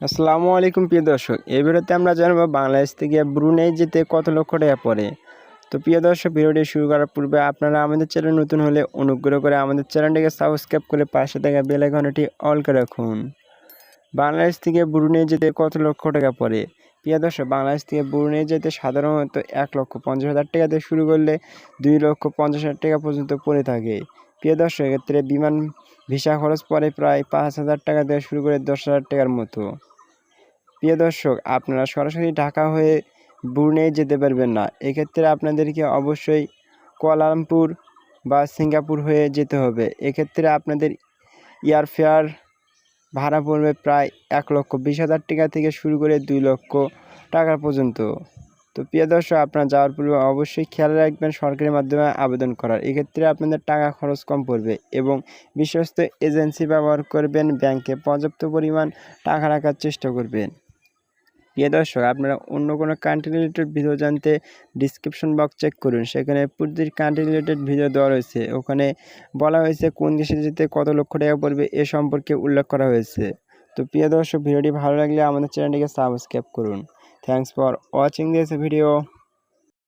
আসসালামু আলাইকুম প্রিয় দর্শক এই ভিডিওতে আমরা জানব বাংলাদেশ থেকে ব্রুনেই যেতে কত লক্ষ টাকা পড়ে। তো প্রিয় দর্শক, ভিডিওটি শুরু করার পূর্বে আপনারা আমাদের চ্যানেল নতুন হলে অনুগ্রহ করে আমাদের চ্যানেলটিকে সাবস্ক্রাইব করে পাশে থাকা বেল আইকনটি অল করে রাখুন। বাংলাদেশ থেকে ব্রুনেই যেতে কত লক্ষ টাকা পড়ে? প্রিয় দর্শক, বাংলাদেশ থেকে ব্রুনেই যেতে সাধারণত এক লক্ষ পঞ্চাশ হাজার টাকা দিয়ে শুরু করলে দুই লক্ষ পঞ্চাশ হাজার টাকা পর্যন্ত পড়ে থাকে। প্রিয় দর্শক, এক্ষেত্রে বিমান ভিসা খরচ পড়ে প্রায় পাঁচ হাজার টাকা দিয়ে শুরু করে দশ হাজার টাকার মতো। প্রিয় দর্শক, আপনারা সরাসরি ঢাকা হয়ে ব্রুনেই যেতে পারবেন না। এক্ষেত্রে আপনাদেরকে অবশ্যই কুয়ালালামপুর বা সিঙ্গাপুর হয়ে যেতে হবে। এক্ষেত্রে আপনাদের এয়ারফেয়ার ভাড়া পড়বে প্রায় এক লক্ষ বিশ হাজার টাকা থেকে শুরু করে দুই লক্ষ টাকা পর্যন্ত। তো প্রিয় দর্শক, আপনারা যাওয়ার পূর্বে অবশ্যই খেয়াল রাখবেন সরকারি মাধ্যমে আবেদন করার। এক্ষেত্রে আপনাদের টাকা খরচ কম পড়বে এবং বিশ্বস্ত এজেন্সি ব্যবহার করবেন, ব্যাংকে পর্যাপ্ত পরিমাণ টাকা রাখার চেষ্টা করবেন। প্রিয় দর্শক, আপনারা অন্য কোনো কান্ট্রি রিলেটেড ভিডিও জানতে ডিসক্রিপশন বক্স চেক করুন। সেখানে প্রতিটি কান্ট্রি রিলেটেড ভিডিও দেওয়া রয়েছে। ওখানে বলা হয়েছে কোন দেশে যেতে কত লক্ষ টাকা পড়বে এ সম্পর্কে উল্লেখ করা হয়েছে। তো প্রিয় দর্শক ভিডিওটি ভালো লাগলে আমাদের চ্যানেলটিকে সাবস্ক্রাইব করুন। Thanks for watching this video